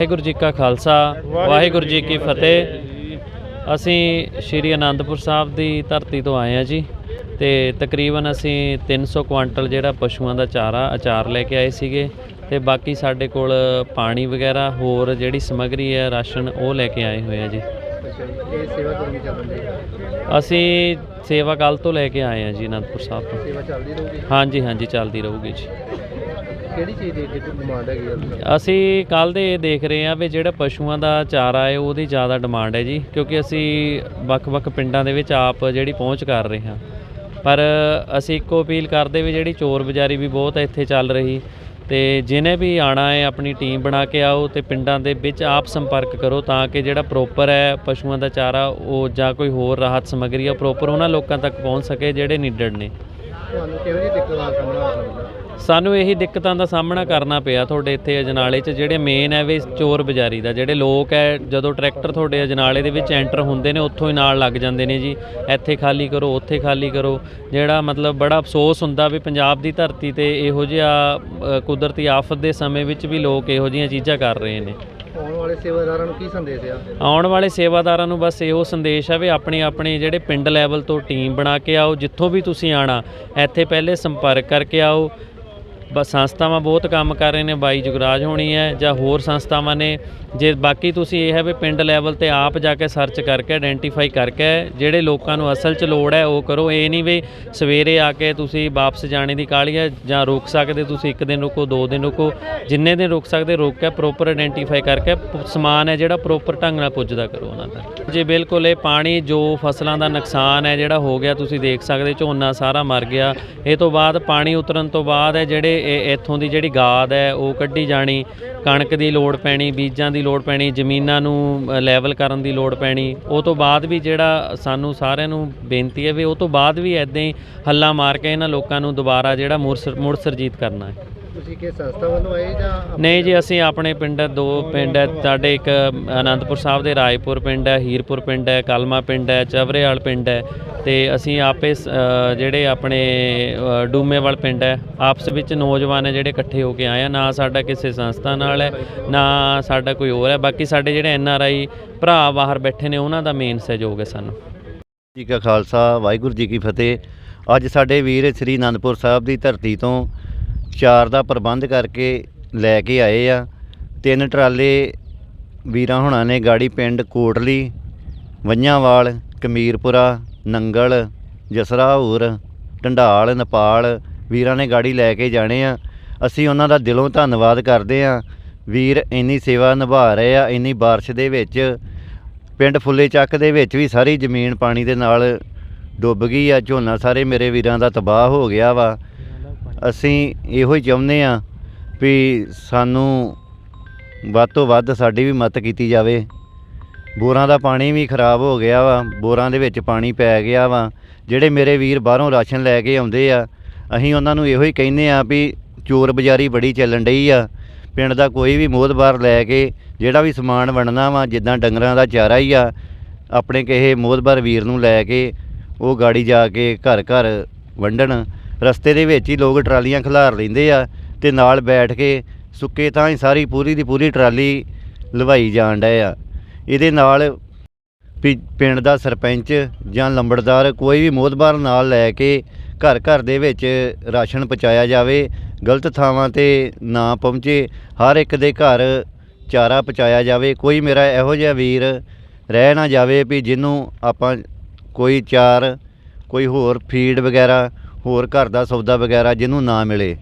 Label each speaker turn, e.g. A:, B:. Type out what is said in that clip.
A: ਵਾਹਿਗੁਰੂ ਜੀ ਕਾ ਖਾਲਸਾ, ਵਾਹਿਗੁਰੂ ਜੀ ਕੀ ਫਤਿਹ। ਅਸੀਂ ਸ਼੍ਰੀ ਅਨੰਦਪੁਰ ਸਾਹਿਬ ਦੀ ਧਰਤੀ ਤੋਂ ਆਏ ਹਾਂ ਜੀ ਤੇ ਤਕਰੀਬਨ ਅਸੀਂ 300 ਕੁਆਂਟਲ ਜਿਹੜਾ ਪਸ਼ੂਆਂ ਦਾ ਚਾਰਾ, ਅਚਾਰ ਲੈ ਕੇ ਆਏ ਸੀਗੇ ਤੇ ਬਾਕੀ ਸਾਡੇ ਕੋਲ ਪਾਣੀ ਵਗੈਰਾ, ਹੋਰ ਜਿਹੜੀ ਸਮੱਗਰੀ ਹੈ, ਰਾਸ਼ਨ, ਉਹ ਲੈ ਕੇ ਆਏ ਹੋਏ ਆ ਜੀ।
B: ਇਹ ਸੇਵਾ ਕਦੋਂ ਦੀ ਚੱਲਦੀ ਹੈ?
A: ਅਸੀਂ ਸੇਵਾ ਕੱਲ ਤੋਂ ਲੈ ਕੇ ਆਏ ਹਾਂ ਜੀ ਅਨੰਦਪੁਰ ਸਾਹਿਬ ਤੋਂ।
B: ਸੇਵਾ ਚੱਲਦੀ ਰਹੂਗੀ?
A: ਹਾਂਜੀ ਹਾਂਜੀ ਚੱਲਦੀ ਰਹੂਗੀ ਜੀ।
B: ਕਿਹੜੀ ਚੀਜ਼ ਦੀ ਜਿਹੜੀ ਡਿਮਾਂਡ ਹੈਗੀ ਆ?
A: ਅਸੀਂ ਕੱਲ ਦੇ ਇਹ ਦੇਖ ਰਹੇ ਹਾਂ ਵੀ ਜਿਹੜਾ ਪਸ਼ੂਆਂ ਦਾ ਚਾਰਾ ਹੈ ਉਹਦੀ ਜ਼ਿਆਦਾ ਡਿਮਾਂਡ ਹੈ ਜੀ ਕਿਉਂਕਿ ਅਸੀਂ ਵੱਖ-ਵੱਖ ਪਿੰਡਾਂ ਦੇ ਵਿੱਚ ਆਪ ਜਿਹੜੀ ਪਹੁੰਚ ਕਰ ਰਹੇ ਹਾਂ। ਪਰ ਅਸੀਂ ਇੱਕੋ ਅਪੀਲ ਕਰਦੇ ਵੀ ਜਿਹੜੀ ਚੋਰ ਬਜ਼ਾਰੀ ਵੀ ਬਹੁਤ ਇੱਥੇ ਚੱਲ ਰਹੀ। ਤੇ ਜਿਹਨੇ ਵੀ ਆਣਾ ਹੈ, ਆਪਣੀ ਟੀਮ ਬਣਾ ਕੇ ਆਓ ਤੇ ਪਿੰਡਾਂ ਦੇ ਵਿੱਚ ਆਪ ਸੰਪਰਕ ਕਰੋ ਤਾਂ ਕਿ ਜਿਹੜਾ ਪ੍ਰੋਪਰ ਹੈ, ਪਸ਼ੂਆਂ ਦਾ ਚਾਰਾ, ਉਹ ਜਾਂ ਕੋਈ ਹੋਰ ਰਾਹਤ ਸਮੱਗਰੀ ਆ ਪ੍ਰੋਪਰ ਉਹਨਾਂ ਲੋਕਾਂ ਤੱਕ ਪਹੁੰਚ ਸਕੇ ਜਿਹੜੇ ਨੀਡਡ ਨੇ।
B: ਤੁਹਾਨੂੰ ਕਿਹੋ ਜਿਹੀ ਦਿੱਕਤ ਦਾ ਸਾਹਮਣਾ ਕਰਨਾ ਪੈਂਦਾ
A: ਸਾਨੂੰ ਇਹੀ ਦਿੱਕਤਾਂ ਦਾ ਸਾਹਮਣਾ ਕਰਨਾ ਪਿਆ ਤੁਹਾਡੇ ਇੱਥੇ ਅਜਨਾਲੇ 'ਚ ਜਿਹੜੇ ਮੇਨ ਹੈ ਵੀ ਚੋਰ ਬਜ਼ਾਰੀ ਦਾ ਜਿਹੜੇ ਲੋਕ ਹੈ ਜਦੋਂ ਟਰੈਕਟਰ ਤੁਹਾਡੇ ਅਜਨਾਲੇ ਦੇ ਵਿੱਚ ਐਂਟਰ ਹੁੰਦੇ ਨੇ ਉੱਥੋਂ ਹੀ ਨਾਲ ਲੱਗ ਜਾਂਦੇ ਨੇ ਜੀ। ਇੱਥੇ ਖਾਲੀ ਕਰੋ ਉੱਥੇ ਖਾਲੀ ਕਰੋ। ਜਿਹੜਾ ਮਤਲਬ ਬੜਾ ਅਫਸੋਸ ਹੁੰਦਾ ਵੀ ਪੰਜਾਬ ਦੀ ਧਰਤੀ ਤੇ ਇਹੋ ਜਿਹਾ ਅ, ਕੁਦਰਤੀ ਆਫਤ ਦੇ ਸਮੇਂ ਵਿੱਚ ਵੀ ਲੋਕ ਇਹੋ ਜਿਹੀਆਂ ਚੀਜ਼ਾਂ ਕਰ ਰਹੇ ਨੇ।
B: ਆਉਣ ਵਾਲੇ ਸੇਵਾਦਾਰਾਂ ਨੂੰ ਕੀ ਸੰਦੇਸ਼ ਆ?
A: ਆਉਣ ਵਾਲੇ ਸੇਵਾਦਾਰਾਂ ਨੂੰ ਬਸ ਇਹੋ ਸੰਦੇਸ਼ ਆ ਵੀ ਆਪਣੇ ਆਪਣੇ ਜਿਹੜੇ ਪਿੰਡ ਲੈਵਲ ਤੋਂ ਟੀਮ ਬਣਾ ਕੇ ਆਓ, ਜਿੱਥੋਂ ਵੀ ਤੁਸੀਂ ਆਣਾ ਇੱਥੇ ਪਹਿਲੇ ਸੰਪਰਕ ਕਰਕੇ ਆਓ। ਬਸ ਸੰਸਥਾਵਾਂ ਬਹੁਤ ਕੰਮ ਕਰ ਰਹੇ ਨੇ, ਬਾਈ ਜੁਗਰਾਜ ਹੋਣੀ ਹੈ ਜਾਂ ਹੋਰ ਸੰਸਥਾਵਾਂ ਨੇ। ਜੇ ਬਾਕੀ ਤੁਸੀਂ ਇਹ ਹੈ ਵੀ ਪਿੰਡ ਲੈਵਲ ਤੇ ਆਪ ਜਾ ਕੇ ਸਰਚ ਕਰਕੇ ਆਇਡੈਂਟੀਫਾਈ ਕਰਕੇ, ਜਿਹੜੇ ਲੋਕਾਂ ਨੂੰ ਅਸਲ 'ਚ ਲੋੜ ਹੈ ਉਹ ਕਰੋ। ਇਹ ਨਹੀਂ ਵੀ ਸਵੇਰੇ ਆ ਕੇ ਤੁਸੀਂ ਵਾਪਸ ਜਾਣੇ ਦੀ ਕਾਹਲੀ ਹੈ ਜਾਂ ਰੁਕ ਸਕਦੇ ਤੁਸੀਂ ਇੱਕ ਦਿਨ ਰੁਕੋ, ਦੋ ਦਿਨ ਰੁਕੋ। ਜਿੰਨੇ ਦਿਨ ਰੁਕ ਸਕਦੇ, ਰੁਕ ਕੇ ਪ੍ਰੋਪਰ ਆਇਡੈਂਟੀਫਾਈ ਕਰਕੇ ਸਮਾਨ ਹੈ ਜਿਹੜਾ ਪ੍ਰੋਪਰ ਢੰਗ ਨਾਲ ਪੁੱਜਦਾ ਕਰੋ ਉਹਨਾਂ ਦਾ। ਜੀ ਬਿਲਕੁਲ ਇਹ ਪਾਣੀ, ਜੋ ਫਸਲਾਂ ਦਾ ਨੁਕਸਾਨ ਹੈ ਜਿਹੜਾ ਹੋ ਗਿਆ, ਤੁਸੀਂ ਦੇਖ ਸਕਦੇ ਝੋਨਾ ਸਾਰਾ ਮਰ ਗਿਆ। ਇਹ ਤੋਂ ਬਾਅਦ ਪਾਣੀ ਉਤਰਨ ਤੋਂ ਬਾਅਦ ਹੈ ਜਿਹੜੇ ਇੱਥੋਂ ਦੀ ਜਿਹੜੀ ਗਾਦ ਹੈ, ਉਹ ਕੱਢੀ ਜਾਣੀ। ਕਣਕ ਦੀ ਲੋੜ ਪੈਣੀ, ਬੀਜਾਂ ਦੀ ਲੋੜ ਪੈਣੀ, ਜ਼ਮੀਨਾਂ ਨੂੰ ਲੈਵਲ ਕਰਨ ਦੀ ਲੋੜ ਪੈਣੀ। ਉਹ ਤੋਂ ਬਾਅਦ ਵੀ ਜਿਹੜਾ ਸਾਨੂੰ ਸਾਰਿਆਂ ਨੂੰ ਬੇਨਤੀ ਹੈ ਵੀ ਉਹ ਤੋਂ ਬਾਅਦ ਵੀ ਐਦਾਂ ਹੀ ਹੱਲਾ ਮਾਰ ਕੇ ਇਹਨਾਂ ਲੋਕਾਂ ਨੂੰ ਦੁਬਾਰਾ ਜਿਹੜਾ ਮੁੜ ਸਰ- ਮੁੜ ਸਰਜੀਤ ਕਰਨਾ ਹੈ।
B: ਤੁਸੀਂ ਕਿ ਸੰਸਥਾ ਵੱਲੋਂ ਆਏ ਜਾਂ
A: ਨਹੀਂ ਜੀ ਅਸੀਂ ਆਪਣੇ ਪਿੰਡ ਦੋ ਪਿੰਡ ਹੈ ਸਾਡੇ ਇੱਕ ਆਨੰਦਪੁਰ ਸਾਹਿਬ ਦੇ ਰਾਏਪੁਰ ਪਿੰਡ ਹੈ ਹੀਰਪੁਰ ਪਿੰਡ ਹੈ ਕਲਮਾ ਪਿੰਡ ਹੈ ਚਵਰੇਵਾਲ ਪਿੰਡ ਹੈ ਤੇ ਅਸੀਂ ਆਪੇ ਜਿਹੜੇ ਆਪਣੇ ਡੂਮੇਵਾਲ ਪਿੰਡ ਹੈ ਆਪਸ ਵਿੱਚ ਨੌਜਵਾਨ ਹੈ ਜਿਹੜੇ ਇਕੱਠੇ ਹੋ ਕੇ ਆਏ ਆ ਨਾ ਸਾਡਾ ਕਿਸੇ ਸੰਸਥਾ ਨਾਲ ਹੈ ਨਾ ਸਾਡਾ ਕੋਈ ਹੋਰ ਹੈ ਬਾਕੀ ਸਾਡੇ ਜਿਹੜੇ ਐਨ ਆਰ ਆਈ ਭਰਾ ਬਾਹਰ ਬੈਠੇ ਨੇ ਉਹਨਾਂ ਦਾ ਮੇਨ ਸਹਿਯੋਗ ਹੈ ਸਾਨੂੰ।
C: ਜੀ ਕਾ ਖਾਲਸਾ ਵਾਹਿਗੁਰੂ ਜੀ ਕੀ ਫਤਿਹ। ਅੱਜ ਸਾਡੇ ਵੀਰ ਸ੍ਰੀ ਅਨੰਦਪੁਰ ਸਾਹਿਬ ਦੀ ਧਰਤੀ ਤੋਂ ਚਾਰ ਦਾ ਪ੍ਰਬੰਧ ਕਰਕੇ ਲੈ ਕੇ ਆਏ ਆ। ਤਿੰਨ ਟਰਾਲੇ ਵੀਰਾਂ ਹੁਣਾਂ ਨੇ ਗਾੜੀ ਪਿੰਡ ਕੋਟਲੀ, ਵੰਝਾਂਵਾਲ, ਕਮੀਰਪੁਰਾ, ਨੰਗਲ ਜਸਰਾਹੂਰ ਢੰਡਾਲ, ਨੇਪਾਲ ਵੀਰਾਂ ਨੇ ਗਾੜੀ ਲੈ ਕੇ ਜਾਣੇ ਆ। ਅਸੀਂ ਉਹਨਾਂ ਦਾ ਦਿਲੋਂ ਧੰਨਵਾਦ ਕਰਦੇ ਆ। ਵੀਰ ਇੰਨੀ ਸੇਵਾ ਨਿਭਾ ਰਹੇ ਆ, ਇੰਨੀ ਬਾਰਿਸ਼ ਦੇ ਵਿੱਚ, ਪਿੰਡ ਫੁੱਲੇ ਚੱਕ ਦੇ ਵਿੱਚ ਵੀ ਸਾਰੀ ਜ਼ਮੀਨ ਪਾਣੀ ਦੇ ਨਾਲ ਡੁੱਬ ਗਈ ਆ। ਝੋਨਾ ਸਾਰੇ ਮੇਰੇ ਵੀਰਾਂ ਦਾ ਤਬਾਹ ਹੋ ਗਿਆ ਵਾ। ਅਸੀਂ ਇਹੋ ਹੀ ਚਾਹੁੰਦੇ ਆ ਵੀ ਸਾਨੂੰ ਵੱਧ ਤੋਂ ਵੱਧ ਸਾਡੀ ਵੀ ਮਦਦ ਕੀਤੀ ਜਾਵੇ। ਬੋਰਾਂ ਦਾ ਪਾਣੀ ਵੀ ਖਰਾਬ ਹੋ ਗਿਆ ਵਾ, ਬੋਰਾਂ ਦੇ ਵਿੱਚ ਪਾਣੀ ਪੈ ਗਿਆ ਵਾ। ਜਿਹੜੇ ਮੇਰੇ ਵੀਰ ਬਾਹਰੋਂ ਰਾਸ਼ਨ ਲੈ ਕੇ ਆਉਂਦੇ ਆ, ਅਸੀਂ ਉਹਨਾਂ ਨੂੰ ਇਹੋ ਹੀ ਕਹਿੰਦੇ ਆ ਵੀ ਚੋਰ ਬਜ਼ਾਰੀ ਬੜੀ ਚੱਲਣ ਡਈ ਆ। ਪਿੰਡ ਦਾ ਕੋਈ ਵੀ ਮੋਹਦਬਾਰ ਲੈ ਕੇ ਜਿਹੜਾ ਵੀ ਸਮਾਨ ਵੰਡਣਾ ਵਾ, ਜਿੱਦਾਂ ਡੰਗਰਾਂ ਦਾ ਚਾਰਾ ਹੀ ਆ, ਆਪਣੇ ਕਿਸੇ ਮੋਹਦਬਾਰ ਵੀਰ ਨੂੰ ਲੈ ਕੇ ਉਹ ਗਾੜੀ ਜਾ ਕੇ ਘਰ ਘਰ ਵੰਡਣ। ਰਸਤੇ ਦੇ ਵਿੱਚ ਹੀ ਲੋਕ ਟਰਾਲੀਆਂ ਖਿਲਾਰ ਲੈਂਦੇ ਆ ਤੇ ਨਾਲ ਬੈਠ ਕੇ ਸੁੱਕੇ ਤਾਂ ਹੀ ਸਾਰੀ ਪੂਰੀ ਦੀ ਪੂਰੀ ਟਰਾਲੀ ਲਵਾਈ ਜਾਣ ਡਏ ਆ। ਇਹਦੇ ਨਾਲ ਵੀ ਪਿੰਡ ਦਾ ਸਰਪੰਚ ਜਾਂ ਲੰਬੜਦਾਰ ਕੋਈ ਵੀ ਮੋਹਦਬਾਰ ਨਾਲ ਲੈ ਕੇ ਘਰ ਘਰ ਦੇ ਵਿੱਚ ਰਾਸ਼ਨ ਪਹੁੰਚਾਇਆ ਜਾਵੇ, ਗਲਤ ਥਾਵਾਂ ਤੇ ਨਾ ਪਹੁੰਚੇ, ਹਰ ਇੱਕ ਦੇ ਘਰ ਚਾਰਾ ਪਹੁੰਚਾਇਆ ਜਾਵੇ, ਕੋਈ ਮੇਰਾ ਇਹੋ ਜਿਹਾ ਵੀਰ ਰਹਿ ਨਾ ਜਾਵੇ ਵੀ ਜਿਹਨੂੰ ਆਪਾਂ ਕੋਈ ਚਾਰ, ਕੋਈ ਹੋਰ ਫੀਡ ਵਗੈਰਾ ਹੋਰ ਘਰ ਦਾ ਸੌਦਾ ਵਗੈਰਾ ਜਿਹਨੂੰ ਨਾ ਮਿਲੇ।